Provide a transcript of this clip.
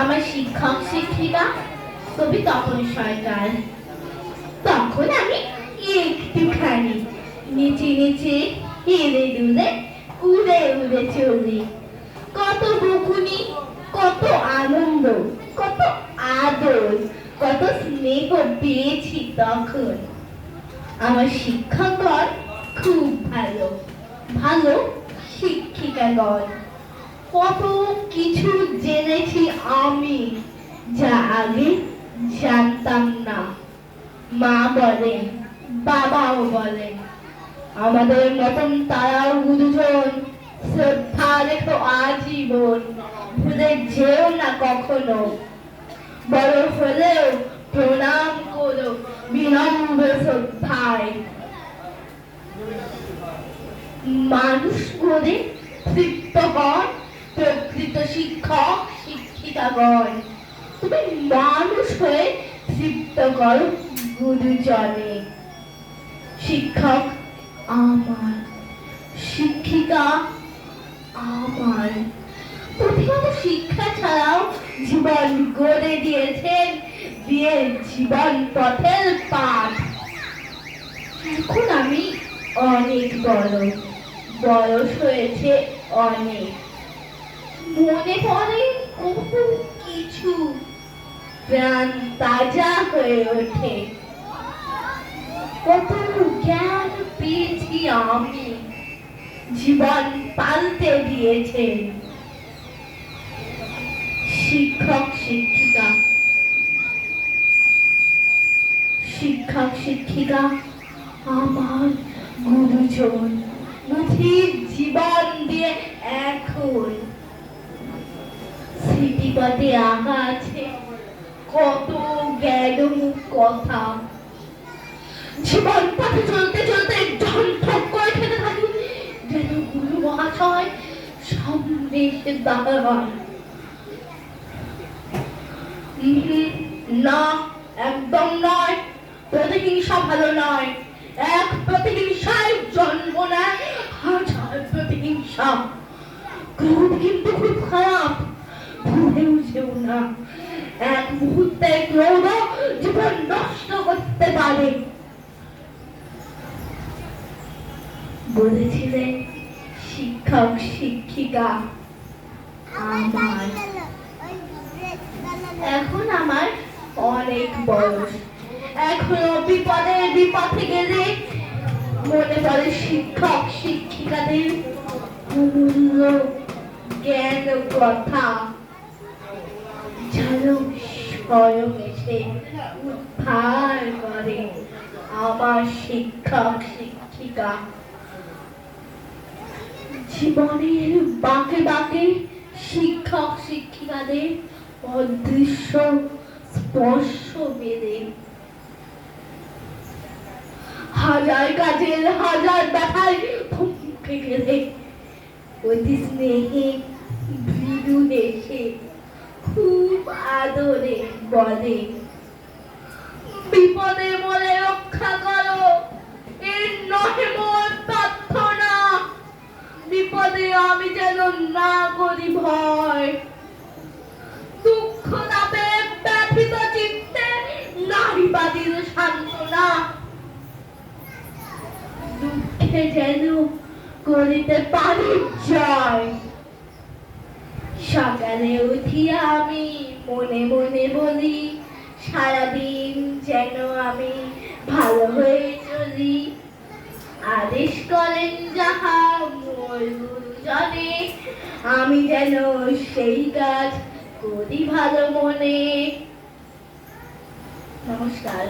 আমার শিক্ষক শিক্ষিকা, কবি তপন সরকার। তখন আমি একটুখানি নিচে নিচে হেরে দুলে উড়ে উড়ে চলি। কত বকুনি, কত আনন্দ, কত আদর, কত স্নেহ পেয়েছি তখন। আমার শিক্ষকগণ খুব ভালো ভালো শিক্ষিকাগণ। কত কিছু জেনেছি আমি যা আগে জানতাম না। মা বলে, বাবাও বলে, আমাদের মতন তারাও গুরুজন, শ্রদ্ধা রেখো আজীবন, ভুলে যেও না কখনো। বড় হলেও প্রণাম করো বিনম্র শ্রদ্ধায়। মানুষ করে তৃপ্ত হন প্রকৃত শিক্ষক শিক্ষিকাগণ তুমি মানুষ হয়ে তৃপ্ত করো গুরুজনে। শিক্ষক আমার, শিক্ষিকা আমার। প্রতিগত শিক্ষা ছাড়াও জীবন গড়ে দিয়েছেন দিয়ে জীবন পথের পাঠ। এখন আমি অনেক বড়, বয়স হয়েছে অনেক। মনে পড়ে কত কিছু? প্রাণ তাজা হয়ে ওঠে। কত জ্ঞান পেয়েছি আমি। জীবন পাল্টে দিয়েছে শিক্ষক, শিক্ষিকা। শিক্ষক, শিক্ষিকা, আমার গুরুজন। নথির জীবন দিয়ে এখন। স্মৃতিপথে আঁকা আছে কত জ্ঞানমুখ কথা। জীবন পথে চলতে চলতে ঠক করে খেতে থাকি, যেন গুরু মহাশয় সামনে এসে দাঁড়ান। না, একদম নয়, প্রতিহিংসা ভালো নয়। এক প্রতিহিংসায় জন্ম নেয়, হাজার প্রতিহিংসা। ক্রোধ কিন্তু খুব খারাপ। ভুলেও যেও না। এক মুহূর্তে ক্রোধ জীবন নষ্ট করতে পারে। বলেছিলেন শিক্ষক, শিক্ষিকা, আমার এখন আমার অনেক বয়স। এখনও বিপদে বিপথে গেলে মনে পড়ে শিক্ষক, শিক্ষিকাদের অমূল্য জ্ঞান কথা। যেন স্বয়ং এসে উদ্ধার করে আমার শিক্ষক শিক্ষিকা। জীবনের বাঁকে বাঁকে শিক্ষক শিক্ষিকাদের অদৃশ্য স্পর্শ বেদে হাজার কাজের, হাজার থমকে গেলে অতি স্নেহে আদরে বলে। বিপদে বলে রক্ষা করো। এর নহে মোর প্রার্থনা। বিপদে আমি যেন না করি ভয়। দুঃখ তাপে ব্যথিত চিত্তে নারীবাদীর সান্ত্বনা। দুঃখে যেন করিতে পারি জয়। সকালে উঠিয়া আমি, মনে মনে বলি, সারাদিন যেন আমি ভালো হয়ে চলি। আদেশ করেন যাহা মোর আমি যেন সেই কাজ করি ভালো মনে। নমস্কার।